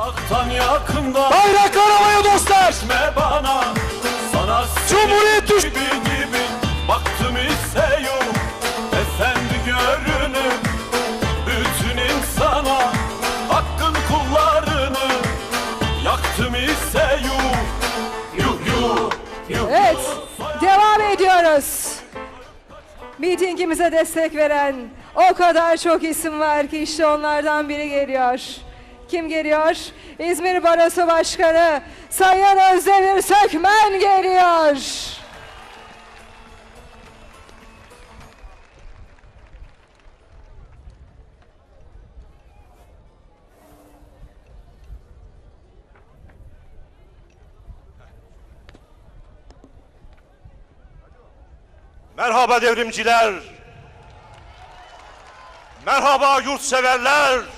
Uzaktan yakından Bayraklar havaya dostlar. Düşme bana. Sana Cumhuriyet düş- gibi gibi. Baktım ise yok. Efendi görünür Bütün insana Hakkın kullarını. Yaktım ise yok. Yuh yuh yuh Evet, devam ediyoruz. Mitingimize destek veren o kadar çok isim var ki işte onlardan biri geliyor. Kim geliyor? İzmir Barosu Başkanı Sayın Özdemir Sökmen geliyor. Merhaba devrimciler. Merhaba yurtseverler.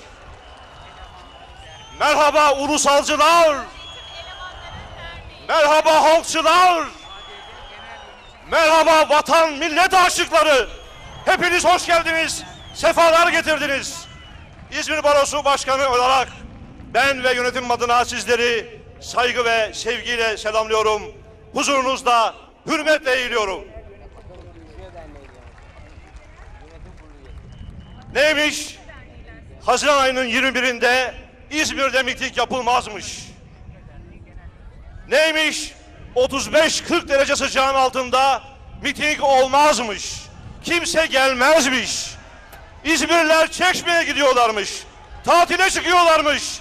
Merhaba ulusalcılar. Merhaba halkçılar. Merhaba vatan millet aşıkları. Hepiniz hoş geldiniz. Sefalar getirdiniz. İzmir Barosu Başkanı olarak ben ve yönetim adına sizleri saygı ve sevgiyle selamlıyorum. Huzurunuzda hürmetle eğiliyorum. Neymiş? Haziran ayının 21'inde İzmir'de miting yapılmazmış. Neymiş? 35-40 derece sıcağın altında miting olmazmış. Kimse gelmezmiş. İzmirliler Çeşme'ye gidiyorlarmış. Tatile çıkıyorlarmış.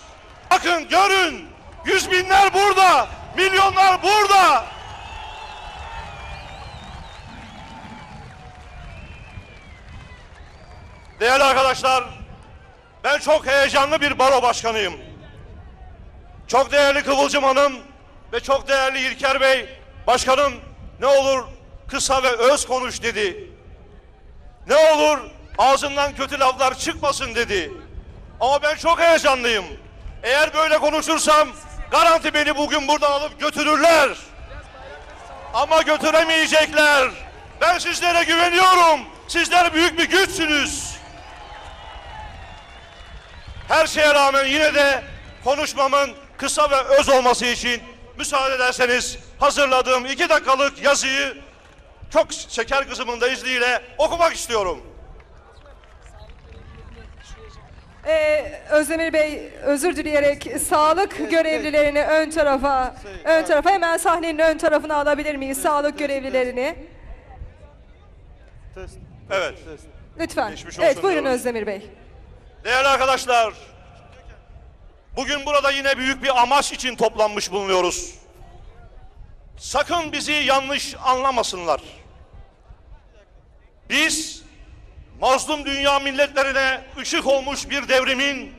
Bakın görün. Yüz binler burada. Milyonlar burada. Değerli arkadaşlar, ben çok heyecanlı bir baro başkanıyım. Çok değerli Kıvılcım Hanım ve çok değerli İlker Bey, başkanım ne olur kısa ve öz konuş dedi. Ne olur ağzından kötü laflar çıkmasın dedi. Ama ben çok heyecanlıyım. Eğer böyle konuşursam garanti beni bugün buradan alıp götürürler. Ama götüremeyecekler. Ben sizlere güveniyorum. Sizler büyük bir güçsünüz. Her şeye rağmen yine de konuşmamın kısa ve öz olması için müsaade ederseniz hazırladığım iki dakikalık yazıyı çok şeker kızımın da izniyle okumak istiyorum. Ee, Özdemir Bey özür dileyerek sağlık görevlilerini ön tarafa ön tarafa hemen sahnenin ön tarafına alabilir miyiz sağlık görevlilerini? Evet. Lütfen. Evet buyurun. Özdemir Bey. Değerli arkadaşlar, bugün burada yine büyük bir amaç için toplanmış bulunuyoruz. Sakın bizi yanlış anlamasınlar. Biz mazlum dünya milletlerine ışık olmuş bir devrimin,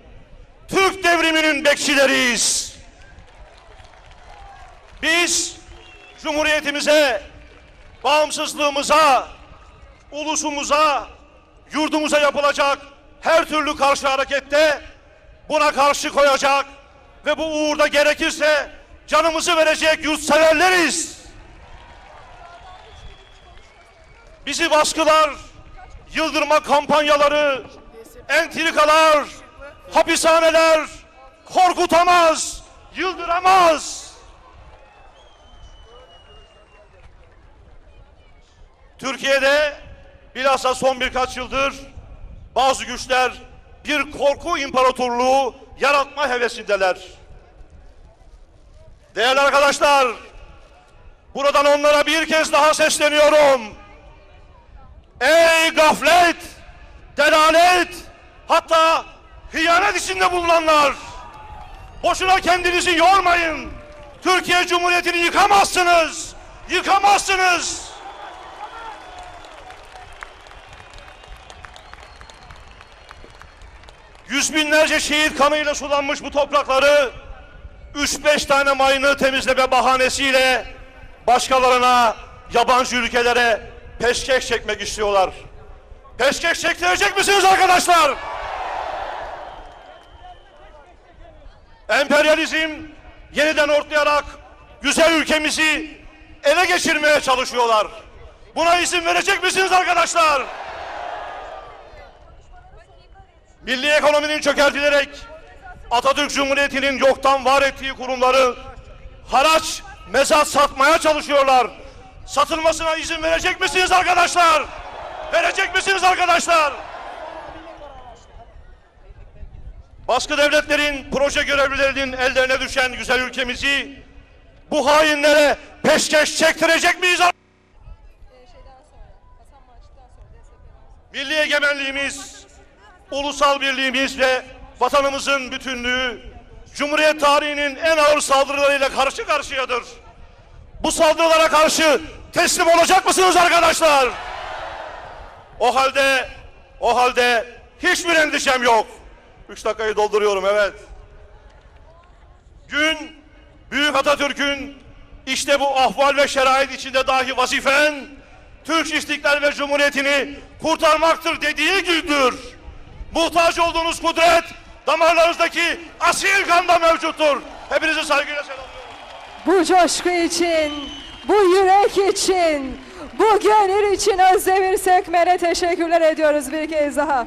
Türk devriminin bekçileriyiz. Biz Cumhuriyetimize, bağımsızlığımıza, ulusumuza, yurdumuza yapılacak her türlü karşı harekette buna karşı koyacak ve bu uğurda gerekirse canımızı verecek yurtseverleriz. Bizi baskılar, yıldırma kampanyaları, entrikalar, hapishaneler korkutamaz, yıldıramaz. Türkiye'de bilhassa son birkaç yıldır bazı güçler bir korku imparatorluğu yaratma hevesindeler. Değerli arkadaşlar, buradan onlara bir kez daha sesleniyorum. Ey gaflet, delalet, hatta hıyanet içinde bulunanlar, boşuna kendinizi yormayın. Türkiye Cumhuriyeti'ni yıkamazsınız, yıkamazsınız. Yüz binlerce şehit kanıyla sulanmış bu toprakları üç beş tane mayını temizleme bahanesiyle başkalarına, yabancı ülkelere peşkeş çekmek istiyorlar. Peşkeş çektirecek misiniz arkadaşlar? Emperyalizm yeniden ortlayarak güzel ülkemizi ele geçirmeye çalışıyorlar. Buna izin verecek misiniz arkadaşlar? Milli ekonominin çökertilerek Atatürk Cumhuriyeti'nin yoktan var ettiği kurumları haraç, mezat satmaya çalışıyorlar. Satılmasına izin verecek misiniz arkadaşlar? Verecek misiniz arkadaşlar? Baskı devletlerin proje görevlilerinin ellerine düşen güzel ülkemizi bu hainlere peşkeş çektirecek miyiz? Milli egemenliğimiz, ulusal birliğimiz ve vatanımızın bütünlüğü Cumhuriyet tarihinin en ağır saldırılarıyla karşı karşıyadır. Bu saldırılara karşı teslim olacak mısınız arkadaşlar? O halde, o halde hiçbir endişem yok. Üç dakikayı dolduruyorum evet. Gün Büyük Atatürk'ün işte bu ahval ve şerait içinde dahi vazifen Türk İstiklal ve Cumhuriyeti'ni kurtarmaktır dediği gündür. Muhtaç olduğunuz kudret damarlarınızdaki asil kanda mevcuttur. Hepinizi saygıyla selamlıyorum. Bu coşku için, bu yürek için, bu gönül için Özdemir Sekmen'e teşekkürler ediyoruz bir kez daha.